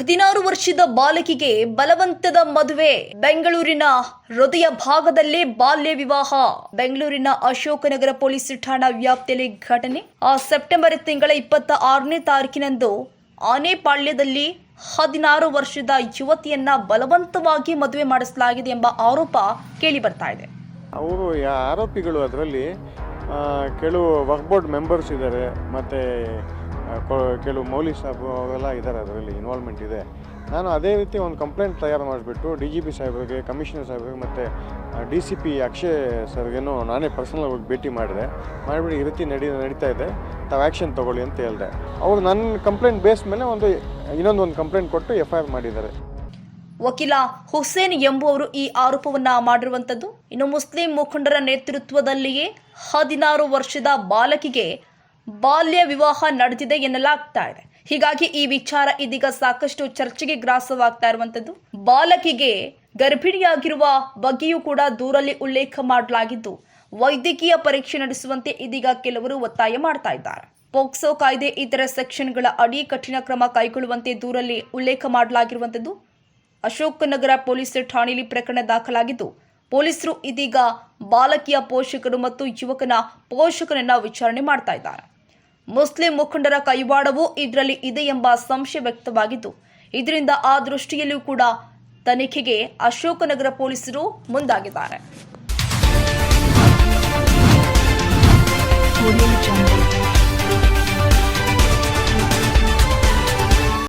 ಹದಿನಾರು ವರ್ಷದ ಬಾಲಕಿಗೆ ಬಲವಂತದ ಮದುವೆ. ಬೆಂಗಳೂರಿನ ಹೃದಯ ಭಾಗದಲ್ಲೇ ಬಾಲ್ಯ ವಿವಾಹ. ಬೆಂಗಳೂರಿನ ಅಶೋಕನಗರ ಪೊಲೀಸ್ ಠಾಣಾ ವ್ಯಾಪ್ತಿಯಲ್ಲಿ ಘಟನೆ. ಆ ಸೆಪ್ಟೆಂಬರ್ ತಿಂಗಳ ಇಪ್ಪತ್ತ ಆರನೇ ತಾರೀಕಿನಂದು ಆನೆಪಾಳ್ಯದಲ್ಲಿ ಹದಿನಾರು ವರ್ಷದ ಯುವತಿಯನ್ನ ಬಲವಂತವಾಗಿ ಮದುವೆ ಮಾಡಿಸಲಾಗಿದೆ ಎಂಬ ಆರೋಪ ಕೇಳಿ ಬರ್ತಾ ಇದೆ. ಅವರು ಆರೋಪಿಗಳು ಅದರಲ್ಲಿ ಕೆಲವು ವರ್ಕ್ ಬೋರ್ಡ್ ಮೆಂಬರ್ಸ್ ಇದ್ದಾರೆ, ಮತ್ತು ಕೆಲವು ಮೌಲಿ ಸಾಹೇಬು ಅವೆಲ್ಲ ಇದ್ದಾರೆ ಅದರಲ್ಲಿ ಇನ್ವಾಲ್ವ್ಮೆಂಟ್ ಇದೆ. ನಾನು ಅದೇ ರೀತಿ ಒಂದು ಕಂಪ್ಲೇಂಟ್ ತಯಾರು ಮಾಡಿಬಿಟ್ಟು ಡಿ ಜಿ ಪಿ ಸಾಹೇಬ್ರಿಗೆ ಕಮಿಷನರ್ ಸಾಹೇಬ್ರಿಗೆ ಮತ್ತು ಡಿ ಸಿ ಪಿ ಅಕ್ಷಯ್ ಸರ್ಗೇನು ನಾನೇ ಪರ್ಸನಲ್ ಹೋಗಿ ಭೇಟಿ ಮಾಡಿದೆ. ಮಾಡಿಬಿಟ್ಟು ಈ ರೀತಿ ನಡಿ, ನಡೀತಾ ಇದೆ. ತಾವು ಆ್ಯಕ್ಷನ್ ತೊಗೊಳ್ಳಿ ಅಂತ ಹೇಳಿದೆ. ಅವರು ನನ್ನ ಕಂಪ್ಲೇಂಟ್ ಬೇಸ್ ಮೇಲೆ ಒಂದು, ಇನ್ನೊಂದು ಒಂದು ಕಂಪ್ಲೇಂಟ್ ಕೊಟ್ಟು ಎಫ್ ಐ ಆರ್ ಮಾಡಿದ್ದಾರೆ. ವಕೀಲ ಹುಸೇನ್ ಎಂಬುವರು ಈ ಆರೋಪವನ್ನ ಮಾಡಿರುವಂತದ್ದು, ಇನ್ನು ಮುಸ್ಲಿಂ ಮುಖಂಡರ ನೇತೃತ್ವದಲ್ಲಿಯೇ ಹದಿನಾರು ವರ್ಷದ ಬಾಲಕಿಗೆ ಬಾಲ್ಯ ವಿವಾಹ ನಡೆದಿದೆ ಎನ್ನಲಾಗ್ತಾ ಇದೆ. ಹೀಗಾಗಿ ಈ ವಿಚಾರ ಇದೀಗ ಸಾಕಷ್ಟು ಚರ್ಚೆಗೆ ಗ್ರಾಸವಾಗ್ತಾ ಇರುವಂತದ್ದು. ಬಾಲಕಿಗೆ ಗರ್ಭಿಣಿಯಾಗಿರುವ ಬಗ್ಗೆಯೂ ಕೂಡ ದೂರಲ್ಲಿ ಉಲ್ಲೇಖ ಮಾಡಲಾಗಿದ್ದು, ವೈದ್ಯಕೀಯ ಪರೀಕ್ಷೆ ನಡೆಸುವಂತೆ ಇದೀಗ ಕೆಲವರು ಒತ್ತಾಯ ಮಾಡ್ತಾ ಇದ್ದಾರೆ. ಪೋಕ್ಸೋ ಕಾಯ್ದೆ ಇತರ ಸೆಕ್ಷನ್ಗಳ ಅಡಿ ಕಠಿಣ ಕ್ರಮ ಕೈಗೊಳ್ಳುವಂತೆ ದೂರಲ್ಲಿ ಉಲ್ಲೇಖ ಮಾಡಲಾಗಿರುವಂಥದ್ದು ಅಶೋಕ್ ನಗರ ಪೊಲೀಸ್ ಠಾಣೆಯಲ್ಲಿ ಪ್ರಕರಣ ದಾಖಲಾಗಿದ್ದು, ಪೊಲೀಸರು ಇದೀಗ ಬಾಲಕಿಯ ಪೋಷಕರು ಮತ್ತು ಯುವಕನ ಪೋಷಕರನ್ನ ವಿಚಾರಣೆ ಮಾಡ್ತಾ ಇದ್ದಾರೆ. ಮುಸ್ಲಿಂ ಮುಖಂಡರ ಕೈವಾಡವೂ ಇದರಲ್ಲಿ ಇದೆ ಎಂಬ ಸಂಶಯ ವ್ಯಕ್ತವಾಗಿದ್ದು, ಇದರಿಂದ ಆ ದೃಷ್ಟಿಯಲ್ಲಿಯೂ ಕೂಡ ತನಿಖೆಗೆ ಅಶೋಕನಗರ ಪೊಲೀಸರು ಮುಂದಾಗಿದ್ದಾರೆ.